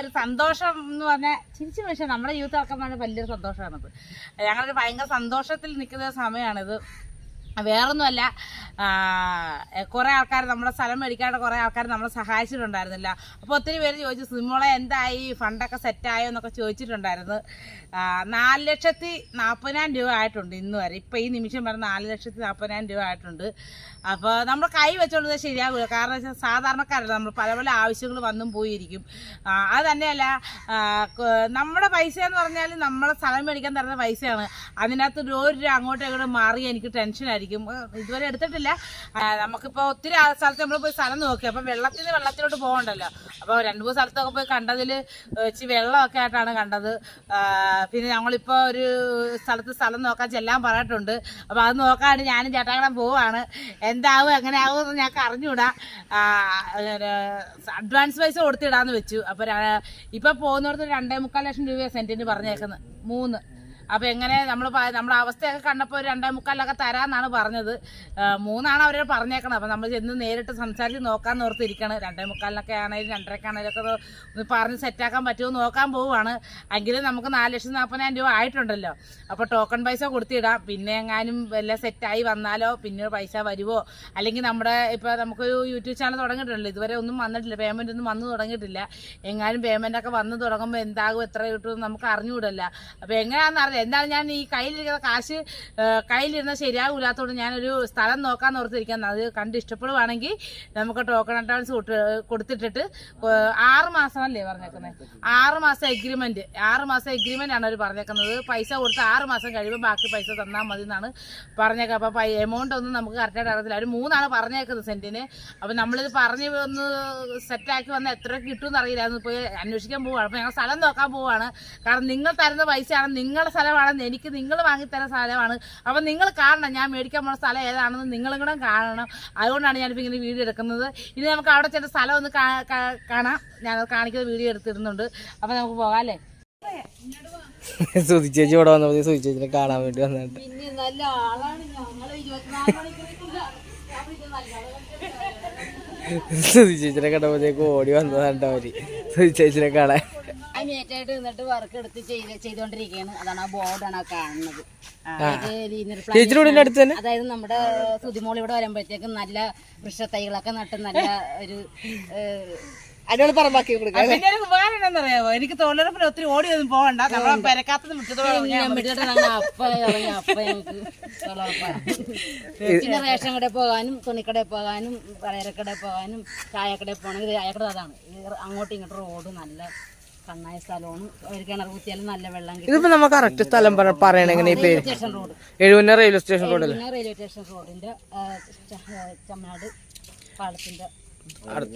ഒരു സന്തോഷം എന്ന് പറഞ്ഞാൽ ചിരിച്ചു പക്ഷേ നമ്മുടെ യൂത്ത് ആക്കാൻ വലിയൊരു സന്തോഷമാണത് ഞങ്ങളൊരു ഭയങ്കര സന്തോഷത്തിൽ നിൽക്കുന്ന സമയമാണിത്. വേറൊന്നുമല്ല കുറേ ആൾക്കാർ നമ്മുടെ സ്ഥലം മേടിക്കാണ്ട് കുറേ ആൾക്കാർ നമ്മളെ സഹായിച്ചിട്ടുണ്ടായിരുന്നില്ല. അപ്പോൾ ഒത്തിരി പേര് ചോദിച്ചു സിമോളെ എന്തായി? ഫണ്ടൊക്കെ സെറ്റായോ? എന്നൊക്കെ ചോദിച്ചിട്ടുണ്ടായിരുന്നു. നാല് ലക്ഷത്തി നാൽപ്പതിനായിരം രൂപ ആയിട്ടുണ്ട് ഇന്ന് വരെ. ഇപ്പോൾ ഈ നിമിഷം വരെ നാല് ലക്ഷത്തി നാൽപ്പതിനായിരം രൂപ ആയിട്ടുണ്ട്. അപ്പോൾ നമ്മൾ കൈ വെച്ചുകൊണ്ട് ശരിയാകില്ല കാരണം വെച്ചാൽ സാധാരണക്കാരല്ല നമ്മൾ പല പല ആവശ്യങ്ങൾ വന്നും പോയിരിക്കും. അത് തന്നെയല്ല നമ്മുടെ പൈസ എന്ന് പറഞ്ഞാൽ നമ്മളെ സ്ഥലം മേടിക്കാൻ തരുന്ന പൈസയാണ്. അതിനകത്ത് ഒരു അങ്ങോട്ടും ഇങ്ങോട്ടും മാറി എനിക്ക് ടെൻഷനായിരിക്കും ഏ, ഇതുവരെ എടുത്തിട്ടില്ല. നമുക്കിപ്പോ ഒത്തിരി സ്ഥലത്ത് നമ്മൾ പോയി സ്ഥലം നോക്കി. അപ്പം വെള്ളത്തിൽ നിന്ന് വെള്ളത്തിലോട്ട് പോകണ്ടല്ലോ. അപ്പോൾ രണ്ട് മൂന്ന് സ്ഥലത്തൊക്കെ പോയി കണ്ടതിൽ ഇച്ചിരി വെള്ളമൊക്കെ ആയിട്ടാണ് കണ്ടത്. പിന്നെ ഞങ്ങളിപ്പോൾ ഒരു സ്ഥലത്ത് സ്ഥലം നോക്കാൻ ചെല്ലാൻ പറഞ്ഞിട്ടുണ്ട്. അപ്പോൾ അത് നോക്കാണ്ട് ഞാനും ചേട്ടാകടം പോവാണ്. എന്താവും എങ്ങനെ ആവും എന്ന് ഞങ്ങൾക്ക് അറിഞ്ഞൂടാ അഡ്വാൻസ് പൈസ കൊടുത്തിടാന്ന് വെച്ചു. അപ്പോൾ ഇപ്പോൾ പോകുന്നിടത്ത് രണ്ടേ മുക്കാൽ ലക്ഷം രൂപയാണ് സെന്റിന് പറഞ്ഞേക്കുന്നത് മൂന്ന്. അപ്പോൾ എങ്ങനെ നമ്മൾ നമ്മുടെ അവസ്ഥയൊക്കെ കണ്ടപ്പോൾ ഒരു രണ്ടേ മുക്കാലൊക്കെ തരാന്നാണ് പറഞ്ഞത്. മൂന്നാണ് അവർ പറഞ്ഞേക്കണത്. അപ്പൊ നമ്മൾ ചെന്ന് നേരിട്ട് സംസാരിച്ച് നോക്കാൻ ഓർത്തിരിക്കണം. രണ്ടേ മുക്കാലിനൊക്കെ ആണെങ്കിലും രണ്ടരക്കാണെങ്കിലും ഒക്കെ പറഞ്ഞ് സെറ്റാക്കാൻ പറ്റുമോ നോക്കാൻ പോവുകയാണ് എങ്കിലും നമുക്ക് നാല് ലക്ഷത്തി നാൽപ്പതിനായിരം രൂപ ആയിട്ടുണ്ടല്ലോ. അപ്പൊ ടോക്കൺ പൈസ കൊടുത്തിടാം. പിന്നെ എങ്ങാനും വല്ല സെറ്റായി വന്നാലോ പിന്നെ പൈസ വരുമോ അല്ലെങ്കിൽ നമ്മുടെ ഇപ്പൊ നമുക്കൊരു യൂട്യൂബ് ചാനൽ തുടങ്ങിയിട്ടുണ്ടല്ലോ. ഇതുവരെ ഒന്നും വന്നിട്ടില്ല. പേയ്മെന്റ് ഒന്നും വന്നു തുടങ്ങിയിട്ടില്ല. എങ്ങാനും പേയ്മെന്റ് ഒക്കെ വന്ന് തുടങ്ങുമ്പോൾ എന്താകും എത്ര കിട്ടും നമുക്ക് അറിഞ്ഞുകൂടല്ല. അപ്പൊ എങ്ങനെയാണെന്ന് അറിയാം എന്താണ് ഞാൻ ഈ കയ്യിലിരിക്കുന്ന കാശ് കയ്യിലിരുന്ന ശരിയാകൂലാത്തതുകൊണ്ട് ഞാനൊരു സ്ഥലം നോക്കാൻ ഓർത്തിരിക്കുന്നത് അത് കണ്ട് ഇഷ്ടപ്പെടുവാണെങ്കിൽ നമുക്ക് ടോക്കൺ അഡ്വാൻസ് കൊടുത്തിട്ടിട്ട് ആറ് മാസമല്ലേ പറഞ്ഞേക്കുന്നത് ആറ് മാസം എഗ്രിമെന്റ് ആറ് മാസം എഗ്രിമെന്റ് ആണ് അവർ പറഞ്ഞേക്കുന്നത്. പൈസ കൊടുത്ത് ആറ് മാസം കഴിയുമ്പോൾ ബാക്കി പൈസ തന്നാൽ മതി എന്നാണ് പറഞ്ഞേക്കുക അപ്പോൾ എമൗണ്ട് ഒന്നും നമുക്ക് കറക്റ്റായിട്ട് അറിയത്തില്ല. അവർ മൂന്നാണ് പറഞ്ഞേക്കുന്നത് സെന്റിന് അപ്പോൾ നമ്മളിത് പറഞ്ഞ് ഒന്ന് സെറ്റാക്കി വന്നാൽ എത്ര കിട്ടുമെന്ന് അറിയില്ല പോയി അന്വേഷിക്കാൻ പോവുകയാണ് അപ്പോൾ ഞങ്ങൾ സ്ഥലം നോക്കാൻ പോവുകയാണ് കാരണം നിങ്ങൾ തരുന്ന പൈസയാണ് നിങ്ങളുടെ സ്ഥലമാണെന്ന് എനിക്ക് നിങ്ങൾ വാങ്ങിത്തരുന്ന സ്ഥലമാണ് അപ്പം നിങ്ങൾ കാണണം ഞാൻ മേടിക്കാൻ പോകുന്ന സ്ഥലം ഏതാണെന്ന് നിങ്ങളും കൂടെ കാണണം. അതുകൊണ്ടാണ് ഞാനിപ്പോൾ ഇങ്ങനെ വീഡിയോ എടുക്കുന്നത്. ഇനി നമുക്ക് അവിടെ ചെന്ന സ്ഥലം ഒന്ന് കാണാം. ഞാൻ കാണിക്കുന്ന വീഡിയോ എടുത്തിരുന്നുണ്ട് അപ്പം നമുക്ക് പോകാം അല്ലേ? സുധി ചേച്ചി ഇവിടെ വന്നപ്പോൾ സുധി ചേച്ചിനെ കാണാൻ വേണ്ടി വന്നിട്ട്. പിന്നെ നല്ല ആളാണ് ഞങ്ങൾ സുധി ചേച്ചിനെ കണ്ടപ്പോഴത്തേക്ക് ഓടി വന്നതാണ് അവർ. സുതി ചേച്ചിനെ കാണാൻ. മേറ്റായിട്ട് നിന്നിട്ട് വർക്ക് എടുത്ത് ചെയ്ത് ചെയ്തുകൊണ്ടിരിക്കുകയാണ് അതാണ് ആ ബോർഡാണ് ആ കാണുന്നത്. അതായത് നമ്മുടെ സുതിമോൾ ഇവിടെ വരുമ്പോഴത്തേക്കും നല്ല വൃക്ഷത്തൈകളൊക്കെ നട്ട് നല്ല ഒരു അതിനോട് പറമ്പാക്കി കൊടുക്കാം പിന്നെ ഒരു ഉപകാരം എന്താണെന്നറിയാമോ എനിക്ക് തൊഴിലുറപ്പിന് ഒത്തിരി ഓടി ഒന്നും പോകണ്ട നമ്മളെ പെരക്കാത്തത് മുറ്റത്തോടെ റേഷൻ കടയിൽ പോകാനും തുണിക്കടയിൽ പോകാനും പലചരക്കടയിൽ പോകാനും ചായക്കടയിൽ പോകണമെങ്കിൽ ചായക്കട അതാണ്. അങ്ങോട്ടും ഇങ്ങോട്ടും റോഡ് നല്ല സ്ഥലമാണ്. ഒരു കിണർ കുത്തിയാലും നല്ല വെള്ളം കിട്ടും. ഇതിപ്പോ നമ്മ കറക്റ്റ് സ്ഥലം പറ- പറയണ എങ്ങനെ ഈ പേര് സ്റ്റേഷൻ റോഡ്. എഴുപന്ന റെയിൽവേ സ്റ്റേഷൻ റോഡിൽ പിന്നെ റെയിൽവേ സ്റ്റേഷൻ റോഡിന്റെ ആ, ച-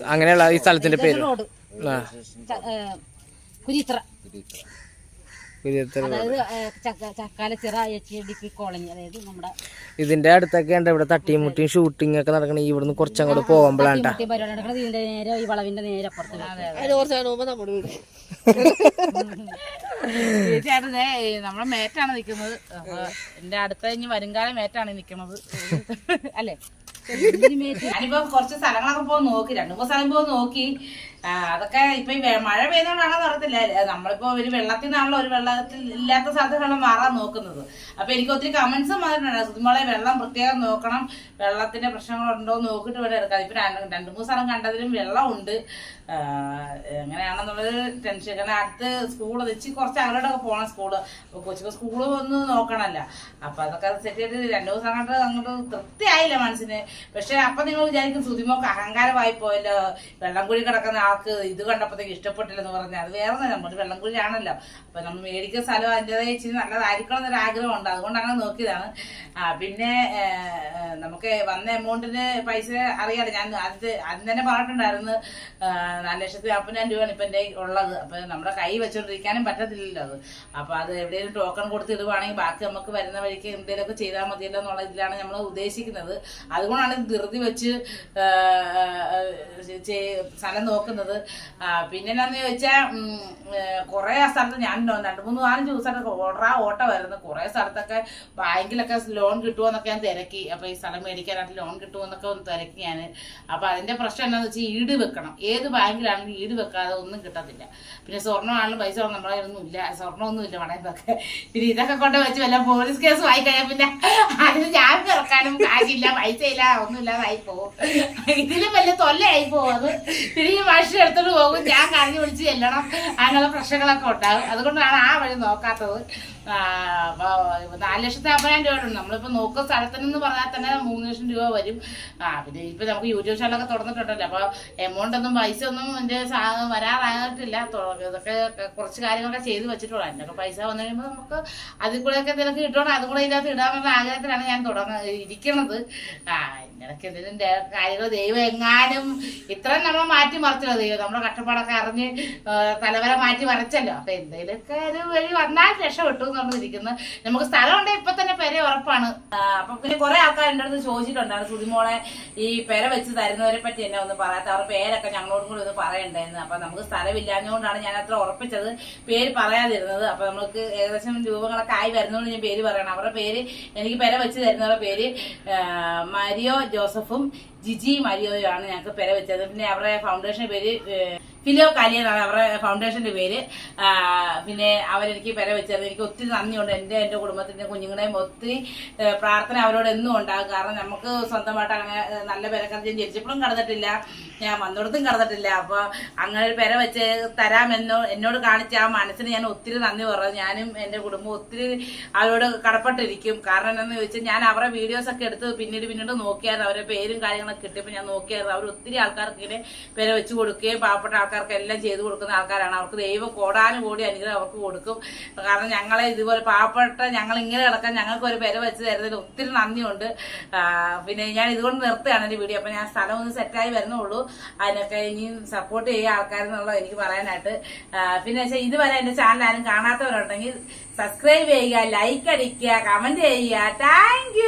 അങ്ങനെയുള്ള ഈ സ്ഥലത്തിന്റെ പേര്. റോഡ്. ആ. ച- ആ, കുരിത്ര. വിജയത്തിൽ അതായത് ആ, ചക്ക- Chakkalachira H D P colony. അതായത് നമ്മുടെ ഇതിന്റെ അടുത്തൊക്കെ ഉണ്ട് ഇവിടെ തട്ടിയും മുട്ടിയും ഷൂട്ടിംഗ് ഒക്കെ നടക്കണ. ഇവിടുന്ന് കുറച്ചങ്ങോട്ട് പോകുമ്പോഴാണ് കുട്ടി പരിപാടി നടക്കുന്നത് ഇതിന്റെ നേരെ ഈ വളവിന്റെ നേരെ അപ്പുറത്ത്. ഈ നമ്മളെ മേറ്റാണ് നിൽക്കുന്നത്. എന്റെ അടുത്ത ഇനി വരുംകാലം മേറ്റാണ് നിൽക്കുന്നത് അല്ലേ? ഞാനിപ്പോ കുറച്ച് സ്ഥലങ്ങളൊക്കെ പോയി നോക്കി. രണ്ടു മൂന്ന് സ്ഥലം പോയി നോക്കി. അതൊക്കെ ഇപ്പൊ മഴ പെയ്യുന്നോണ്ടാണോ അറിയത്തില്ല നമ്മളിപ്പോ ഒരു വെള്ളത്തിൽ നിന്നാണല്ലോ ഒരു വെള്ളത്തിൽ ഇല്ലാത്ത സ്ഥലത്താണ് മാറാൻ നോക്കുന്നത്. അപ്പൊ എനിക്ക് ഒത്തിരി കമന്റ്സും വന്നിട്ടുണ്ട്. സുതുമോളെ വെള്ളം പ്രത്യേകം നോക്കണം. വെള്ളത്തിന്റെ പ്രശ്നങ്ങളുണ്ടോ നോക്കിയിട്ട് വേണം എടുക്കാം. ഇപ്പൊ രണ്ട് രണ്ട് മൂന്ന് സ്ഥലം കണ്ടതിലും വെള്ളമുണ്ട്. എങ്ങനെയാണെന്നുള്ളത് ടെൻഷൻ കാരണം അടുത്ത് സ്കൂൾ വെച്ച് കുറച്ച് അങ്ങോട്ടൊക്കെ പോകണം സ്കൂൾ അപ്പൊ കൊച്ചു സ്കൂൾ ഒന്ന് നോക്കണമല്ല അപ്പൊ അതൊക്കെ സെറ്റ് ചെയ്ത് രണ്ടു ദിവസം അങ്ങോട്ട് അങ്ങോട്ട് തൃപ്തിയായില്ല മനസ്സിന്. പക്ഷെ അപ്പൊ നിങ്ങൾ വിചാരിക്കും സുതിമോക്ക് അഹങ്കാരമായി പോയല്ലോ. വെള്ളം കൂടി കിടക്കുന്ന ആൾക്ക് ഇത് കണ്ടപ്പോഴത്തേക്ക് ഇഷ്ടപ്പെട്ടില്ലെന്ന് പറഞ്ഞാൽ അത് വേറെ നമ്മൾ വെള്ളം കുഴിയാണല്ലോ. അപ്പൊ നമ്മൾ മേടിക്കുന്ന സ്ഥലം അതിന്റെതായ ഇച്ചിരി നല്ലതായിരിക്കണം എന്നൊരു ആഗ്രഹമുണ്ട് അതുകൊണ്ട് അങ്ങനെ നോക്കിയതാണ്. പിന്നെ നമുക്ക് വന്ന എമൗണ്ടിന് പൈസ അറിയാലോ. ഞാൻ അത് ആദ്യം തന്നെ പറഞ്ഞിട്ടുണ്ടായിരുന്നു. നാല് ലക്ഷത്തി നാൽപ്പതിനായിരം രൂപയാണ് ഇപ്പം എന്റെ ഉള്ളത്. അപ്പൊ നമ്മുടെ കൈ വെച്ചോണ്ടിരിക്കാനും പറ്റത്തില്ലല്ലോ അത്. അപ്പൊ അത് എവിടെയെങ്കിലും ടോക്കൺ കൊടുത്ത് ഇടുവാണെങ്കിൽ ബാക്കി നമുക്ക് വരുന്ന വഴിക്ക് എന്തെങ്കിലുമൊക്കെ ചെയ്താൽ മതിയല്ലോ എന്നുള്ള ഇതിലാണ് നമ്മൾ ഉദ്ദേശിക്കുന്നത്. അതുകൊണ്ടാണ് ധൃതി വെച്ച് സ്ഥലം നോക്കുന്നത്. പോകുന്നത് ആ, പിന്നെ എന്നാന്ന് ചോദിച്ചാൽ കുറെ സ്ഥലത്ത് ഞാൻ രണ്ട് മൂന്ന് നാലഞ്ച് ദിവസമായിട്ട് ഓർഡറാ ഓട്ടമായിരുന്നു കുറെ സ്ഥലത്തൊക്കെ ബാങ്കിലൊക്കെ ലോൺ കിട്ടുമോന്നൊക്കെ ഞാൻ തിരക്കി. അപ്പൊ ഈ സ്ഥലം മേടിക്കാനായിട്ട് ലോൺ കിട്ടുമോന്നൊക്കെ ഒന്ന് തിരക്കി ഞാൻ അപ്പൊ അതിന്റെ പ്രശ്നം എന്താന്ന് വെച്ചാൽ ഈട് വെക്കണം. ഏത് ബാങ്കിലാണെങ്കിലും ഈട് വെക്കാതെ ഒന്നും കിട്ടത്തില്ല. പിന്നെ സ്വർണമാണെങ്കിലും പൈസ നമ്മളെ ഒന്നും ഇല്ല. സ്വർണമൊന്നും ഇല്ല പണയത്തൊക്കെ. പിന്നെ ഇതൊക്കെ കൊണ്ട് വെച്ച് വല്ല പോലീസ് കേസ് വായിക്കഴിഞ്ഞാൽ പിന്നെ അതിന് ഞാൻ ഇറക്കാനും കാശില്ല പൈസ ഇല്ല ഒന്നുമില്ലാതായി പോകും. ഇതിലും വലിയ തൊല്ലയായി പോകും അത്. പിന്നെ ഈ എടുത്തോണ്ട് പോകും. ഞാൻ കരഞ്ഞു വിളിച്ച് ചെല്ലണം. അങ്ങനെയുള്ള പ്രശ്നങ്ങളൊക്കെ ഉണ്ടാകും. അതുകൊണ്ടാണ് ആ വഴി നോക്കാത്തത്. നാല് ലക്ഷത്തി അമ്പതിനായിരം ഉണ്ട് നമ്മളിപ്പോ നോക്കുന്ന സ്ഥലത്തിനെന്ന് പറഞ്ഞാൽ തന്നെ മൂന്ന് ലക്ഷം രൂപ വരും. ആ പിന്നെ ഇപ്പൊ നമുക്ക് യൂട്യൂബ് ചാനലൊക്കെ തുറന്നിട്ടുണ്ടല്ലോ. അപ്പൊ എമൗണ്ട് ഒന്നും പൈസ ഒന്നും എന്റെ വരാറായിട്ടില്ല. ഇതൊക്കെ കുറച്ച് കാര്യങ്ങളൊക്കെ ചെയ്ത് വെച്ചിട്ടുള്ളൂ. അതിനൊക്കെ പൈസ വന്നു കഴിയുമ്പോൾ നമുക്ക് അതിൽ കൂടെയൊക്കെ എന്തെങ്കിലും കിട്ടുകയാണെങ്കിൽ അതും കൂടെ ഇതിനകത്ത് ഇടാനുള്ള ആഗ്രഹത്തിലാണ് ഞാൻ തുടങ്ങ ഇരിക്കണത്. ആ ഇങ്ങനൊക്കെ എന്തെങ്കിലും കാര്യങ്ങൾ ദൈവം എങ്ങാനും ഇത്രയും നമ്മൾ മാറ്റി മറിച്ചല്ലോ. ദൈവം നമ്മുടെ കഷ്ടപ്പാടൊക്കെ അറിഞ്ഞ് തലവരെ മാറ്റി മറിച്ചല്ലോ. അപ്പൊ എന്തെങ്കിലുമൊക്കെ ഒരു വഴി വന്നാൽ രക്ഷപ്പെട്ടു നമ്മൾ ഇരിക്കുന്നത് നമുക്ക് സ്ഥലം ഉണ്ടെങ്കിൽ ഇപ്പൊ തന്നെ പെര ഉറപ്പാണ്. അപ്പൊ പിന്നെ കുറെ ആൾക്കാർ എന്റെ അടുത്ത് ചോദിച്ചിട്ടുണ്ടായിരുന്നു സുതിമോളെ ഈ പെര വെച്ച് തരുന്നവരെ പറ്റി എന്നെ ഒന്ന് പറയാത്ത അവരുടെ പേരൊക്കെ ഞങ്ങളോടും കൂടി ഒന്ന് പറയണ്ടായിരുന്നു. അപ്പൊ നമുക്ക് സ്ഥലമില്ലാഞ്ഞുകൊണ്ടാണ് ഞാൻ അത്ര ഉറപ്പിച്ചത്. പേര് പറയാതിരുന്നത്. അപ്പൊ നമുക്ക് ഏകദേശം രൂപങ്ങളൊക്കെ ആയി വരുന്നതുകൊണ്ട് ഞാൻ പേര് പറയണം. അവരുടെ പേര് എനിക്ക് പെര വെച്ച് തരുന്നവരുടെ പേര് മരിയോ ജോസഫും ജിജി മരിയോയാണ് ഞങ്ങൾക്ക് പെര വെച്ചത്. പിന്നെ അവരുടെ ഫൗണ്ടേഷൻ പേര് ഫിലോ കാലിയ എന്നാണ് അവരുടെ ഫൗണ്ടേഷന്റെ പേര്. പിന്നെ അവരെനിക്ക് പെര വെച്ചത്. എനിക്ക് ഒത്തിരി നന്ദിയുണ്ട് എന്റെ എന്റെ കുടുംബത്തിന്റെ കുഞ്ഞുങ്ങളുടെയും ഒത്തിരി പ്രാർത്ഥന അവരോട് എന്നും ഉണ്ടാകും. കാരണം നമുക്ക് സ്വന്തമായിട്ട് അങ്ങനെ നല്ല പെരക്കഞ്ചും ജനിച്ചപ്പോഴും കടന്നിട്ടില്ല. ഞാൻ വന്നിടത്തും കടന്നിട്ടില്ല. അപ്പോൾ അങ്ങനെ ഒരു പെര വെച്ച് തരാമെന്നോ എന്നോട് കാണിച്ച ആ മനസ്സിന് ഞാൻ ഒത്തിരി നന്ദി പറഞ്ഞു ഞാനും എന്റെ കുടുംബം ഒത്തിരി അവരോട് കടപ്പെട്ടിരിക്കും. കാരണം എന്താണെന്ന് ചോദിച്ചാൽ ഞാൻ അവരുടെ വീഡിയോസൊക്കെ എടുത്ത് പിന്നീട് പിന്നീട് നോക്കിയാൽ അവരുടെ പേരും കാര്യങ്ങളൊക്കെ കിട്ടിയപ്പോൾ ഞാൻ നോക്കിയായിരുന്നു. അവർ ഒത്തിരി ആൾക്കാർക്ക് ഇങ്ങനെ പെര വെച്ച് കൊടുക്കുകയും പാവപ്പെട്ട ആൾക്കാർക്ക് എല്ലാം ചെയ്തു കൊടുക്കുന്ന ആൾക്കാരാണ്. അവർക്ക് ദൈവം കോടാനും കൂടി അനുഗ്രഹം അവർക്ക് കൊടുക്കും. കാരണം ഞങ്ങളെ ഇതുപോലെ പാവപ്പെട്ട ഞങ്ങൾ ഇങ്ങനെ കിടക്കാൻ ഞങ്ങൾക്ക് ഒരു പെര വെച്ച് തരുന്നതിൽ ഒത്തിരി നന്ദിയുണ്ട്. പിന്നെ ഞാൻ ഇതുകൊണ്ട് നിർത്തുകയാണ് എന്റെ വീഡിയോ. അപ്പം ഞാൻ സ്ഥലം ഒന്ന് സെറ്റായി വരുന്നുള്ളൂ. അതിനൊക്കെ ഇനിയും സപ്പോർട്ട് ചെയ്യുക ആൾക്കാരെന്നുള്ളത് എനിക്ക് പറയാനായിട്ട്. പിന്നെ വെച്ചാൽ ഇതുവരെ എന്റെ ചാനൽ ആരും കാണാത്തവരുണ്ടെങ്കിൽ സബ്സ്ക്രൈബ് ചെയ്യുക ലൈക്ക് അടിക്കുക കമന്റ് ചെയ്യുക. താങ്ക്